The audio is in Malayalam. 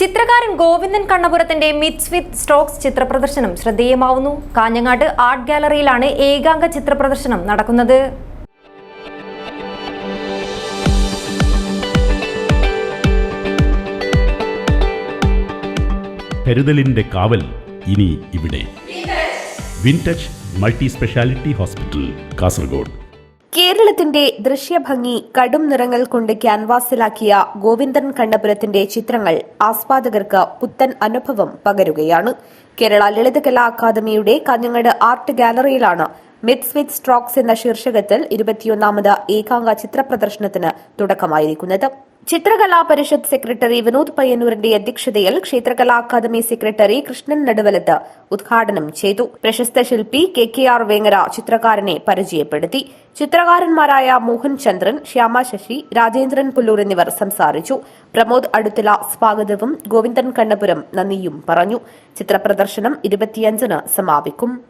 ചിത്രകാരൻ ഗോവിന്ദൻ കണ്ണപുരത്തിന്റെ മിറ്റ്സ് വിത്ത് സ്ട്രോക്സ് ചിത്രപ്രദർശനം ശ്രദ്ധേയമാവുന്നു. കാഞ്ഞങ്ങാട് ആർട്ട് ഗാലറിയിലാണ് ഏകാംഗ ചിത്രപ്രദർശനം നടക്കുന്നത്. കരുതലിന്റെ കാവൽ ഇനി ഇവിടെ. Wintouch multi speciality hospital Kasaragod. കേരളത്തിന്റെ ദൃശ്യഭംഗി കടും നിറങ്ങൾ കൊണ്ട് ക്യാൻവാസിലാക്കിയ ഗോവിന്ദൻ കണ്ണപുരത്തിന്റെ ചിത്രങ്ങൾ ആസ്വാദകർക്ക് പുത്തൻ അനുഭവം പകരുകയാണ്. കേരള ലളിതകലാ അക്കാദമിയുടെ കാഞ്ഞങ്ങാട് ആർട്ട് ഗാലറിയിലാണ് മിറ്റ്സ് വിത്ത് സ്ട്രോക്സ് എന്ന ശീർഷകത്തിൽ ഇരുപത്തിയൊന്നാമത് ഏകാംഗ ചിത്ര പ്രദർശനത്തിന് തുടക്കമായിരിക്കുന്നത്. ചിത്രകലാ പരിഷത്ത് സെക്രട്ടറി വിനോദ് പയ്യന്നൂരിന്റെ അധ്യക്ഷതയിൽ ക്ഷേത്രകലാ അക്കാദമി സെക്രട്ടറി കൃഷ്ണൻ നടുവലത്ത് ഉദ്ഘാടനം ചെയ്തു. പ്രശസ്ത ശില്പി കെ കെ ആർ വേങ്ങര ചിത്രകാരനെ പരിചയപ്പെടുത്തി. ചിത്രകാരന്മാരായ മോഹൻ ചന്ദ്രൻ ശ്യാമ ശശി രാജേന്ദ്രൻ പുല്ലൂർ എന്നിവർ സംസാരിച്ചു. പ്രമോദ് അടുത്തല സ്വാഗതവും ഗോവിന്ദൻ കണ്ണപുരം നന്ദിയും പറഞ്ഞു. ചിത്രപ്രദർശനം ഇരുപത്തിയഞ്ചിന് സമാപിക്കും.